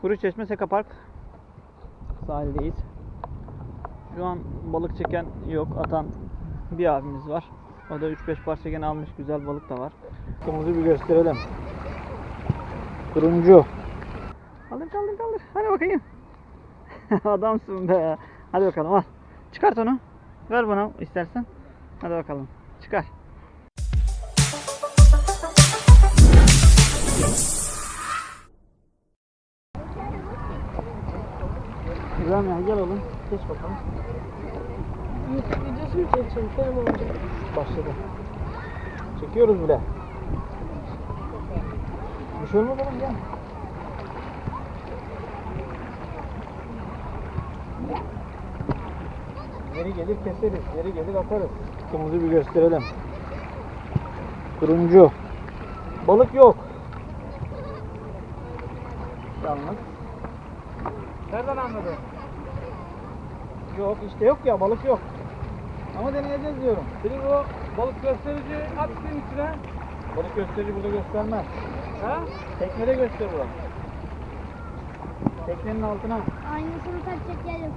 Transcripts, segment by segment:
Kuru Çeşme Seka Park sahildeyiz. Şu an balık çeken yok, atan bir abimiz var. O da 3-5 parça gene almış, güzel balık da var. Kımızı bir gösterelim. Turuncu. Kaldır kaldır kaldır. Hadi bakayım. Adamsın be. Hadi bakalım al. Çıkart onu. Ver bana istersen. Hadi bakalım. Çıkar. İbrahim ya gel oğlum. Geç bakalım. YouTube videosu mu çekeceğim? Film olacak. Başladı. Çekiyoruz bile. Bir şey olmaz oğlum gel. Geri gelir keseriz, geri gelir atarız. Kımızı bir gösterelim. Turuncu. Balık yok. Yalnız. Nereden anladın? Yok işte yok ya balık yok. Ama deneyeceğiz diyorum. Senin o balık gösterici at senin içine. Balık gösterici burada göstermez. Ha? Teknede gösterir o. Teknenin altına. Aynısını takacak yer yok.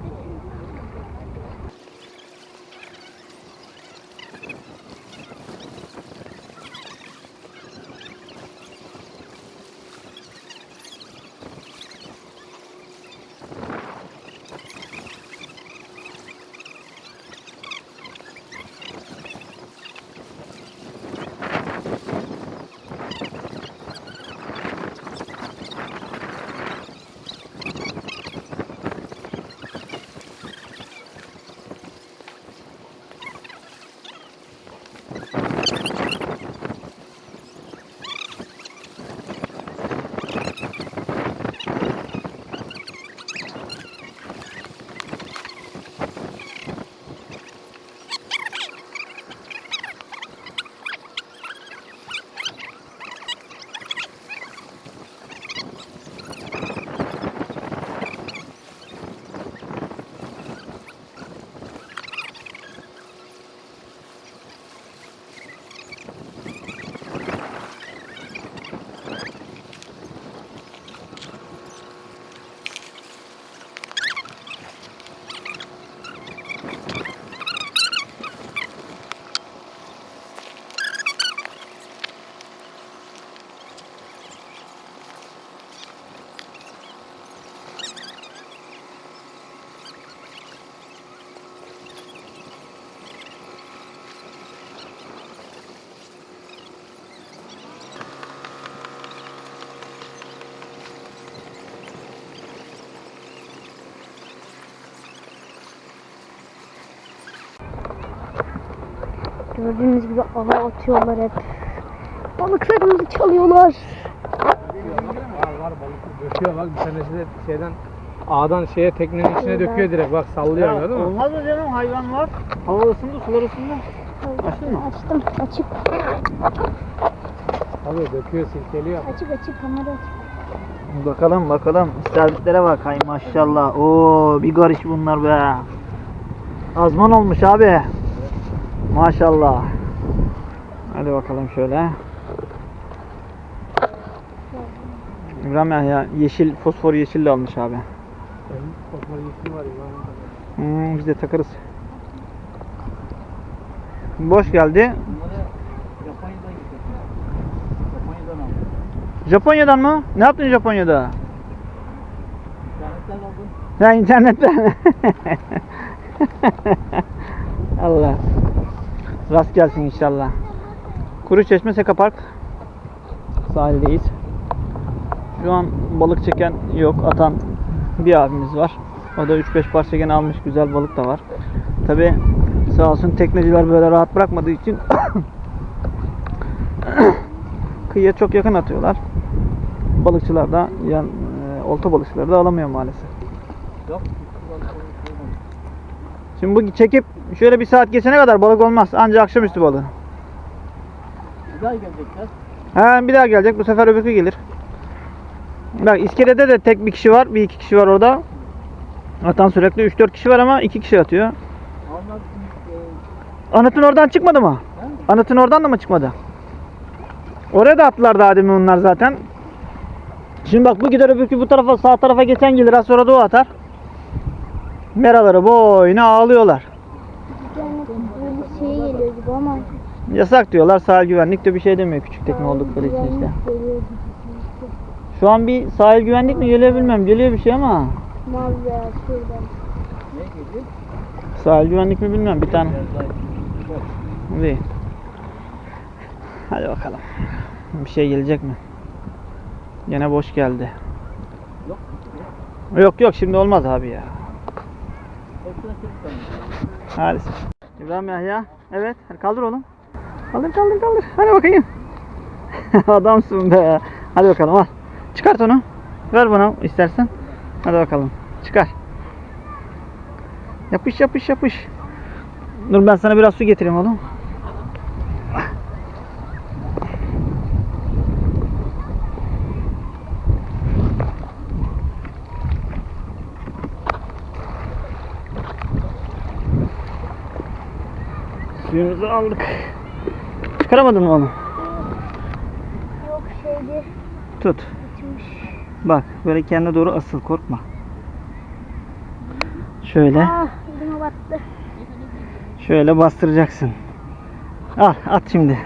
Gördüğünüz gibi ala atıyorlar hep. Balıklarımızı çalıyorlar. Var var balık döküyor bak bir tanesi de şeyden ağdan şeye teknenin içine döküyor direkt bak sallıyor gördün mü? Olmaz mı canım hayvan var. Hava ısındı sular ısındı. Açtın mı? Açtım. Açık. Tabii döküyor silkeliyor. Açık açık kamera açık. Bakalım bakalım. İsterdiklere bak. Hay maşallah. Oo bir karış bunlar be. Azman olmuş abi. Maşallah. Hadi bakalım şöyle. İbrahim ya yeşil fosfor yeşil de almış abi. Kopmalı yeşil var ya. Hmm, biz de takarız. Boş geldi. Japonya'dan mı? Ne yaptın Japonya'da? Ya internetten. Allah. Rast gelsin inşallah. Kuru Çeşme Seka Park sahildeyiz. Şu an balık çeken yok, atan bir abimiz var. O da 3-5 parça gene almış, güzel balık da var. Tabi sağ olsun tekneciler böyle rahat bırakmadığı için kıyıya çok yakın atıyorlar. Balıkçılar da yan e, olta balıkçıları da alamıyor maalesef. Şimdi bu çekip şöyle bir saat geçene kadar balık olmaz. Ancak akşamüstü balığı. Bir daha gelecekler. Ha bir daha gelecek. Bu sefer öbürkü gelir. Bak iskelede de tek bir kişi var. Bir iki kişi var orada. Atan sürekli 3-4 kişi var ama iki kişi atıyor. Anıtın oradan çıkmadı mı? Anıtın oradan da mı çıkmadı? Oraya da attılar daha demin onlar zaten. Şimdi bak bu gider öbürkü bu tarafa sağ tarafa geçen gelir az sonra da o atar. Meraları boyuna ağlıyorlar. Şey geliyor gibi ama. Yasak diyorlar sahil güvenlik de bir şey demiyor küçük tekne oldukları için işte. Geliyor gibi. Şu an bir sahil güvenlik mi geliyor bilmem geliyor bir şey ama Mavi veya şuradan. sahil güvenlik mi bilmem bir tane. İyi. Hadi bakalım. Bir şey gelecek mi? Yine boş geldi. Yok yok şimdi olmaz abi ya. Hadi. İbrahim Yahya. Evet. Kaldır oğlum. Kaldır kaldır kaldır. Hadi bakayım. Adamsın be. Hadi bakalım al. Çıkart onu. Ver bana istersen. Hadi bakalım. Çıkar. Yapış yapış yapış. Dur ben sana biraz su getireyim oğlum. Suyumuzu aldık. Çıkaramadın mı onu? Yok şeydi. Tut. Bak böyle kendine doğru asıl korkma. Şöyle. Ah battı. Şöyle bastıracaksın. Al at şimdi.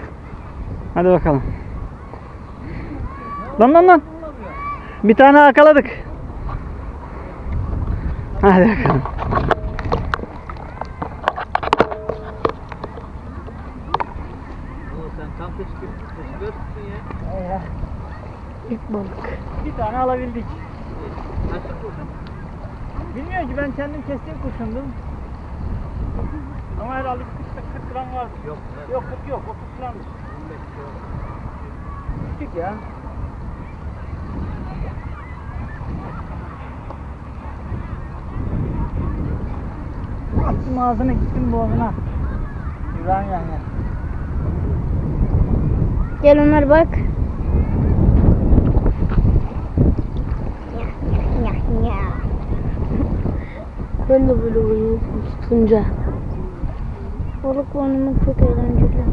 Hadi bakalım. Lan lan lan. Bir tane akaladık. Hadi bakalım. sen tam teşekkür ya. İlk balık. Bir tane alabildik. Bilmiyorum ki ben kendim kestiğim kurşundum. Ama herhalde 40, 40 gram vardı. Yok. Yok 40 yok 30 gram. Küçük ya. Attım ağzına gittim boğazına. İbrahim yani. Gel Ömer bak. Ben de böyle oynuyorum tutunca. Balık oynamak çok eğlenceli.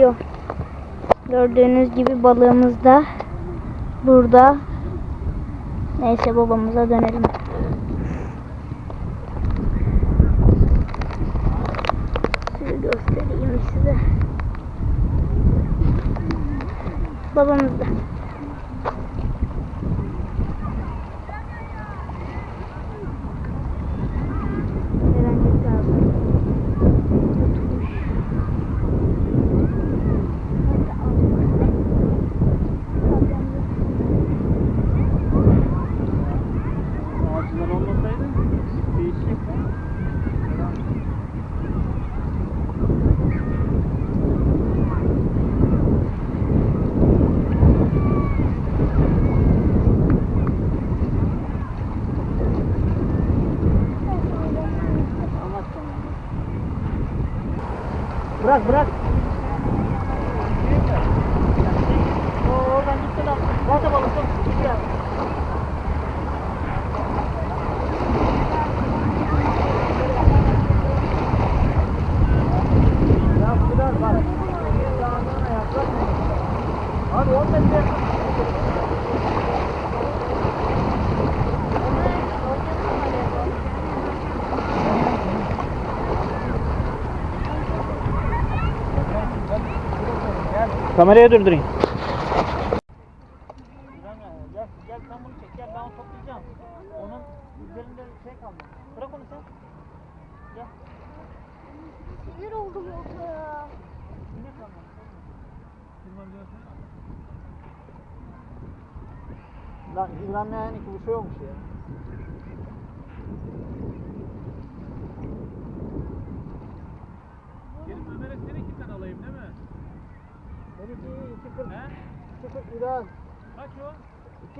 Yok. Gördüğünüz gibi balığımız da burada. Neyse babamıza dönelim. Sizi göstereyim size. Babamız da. Bırak bırak. Oo, oradan gitti lan. Zaten balık çok gitti ya. Ya biraz bak. Bir dağdan yaklaşma. Abi 10 metre. Kameraya durdurayım. Gel, gel sen bunu çek. Gel ben onu toplayacağım. Onun üzerinde şey kaldı. Bırak onu sen. Gel. Sinir oldum orada. Ne kaldı? Lan İbrahim yani ki bu şey olmuş ya. 12 2 40. He? 2 40 İran. Kaç o?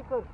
2 40.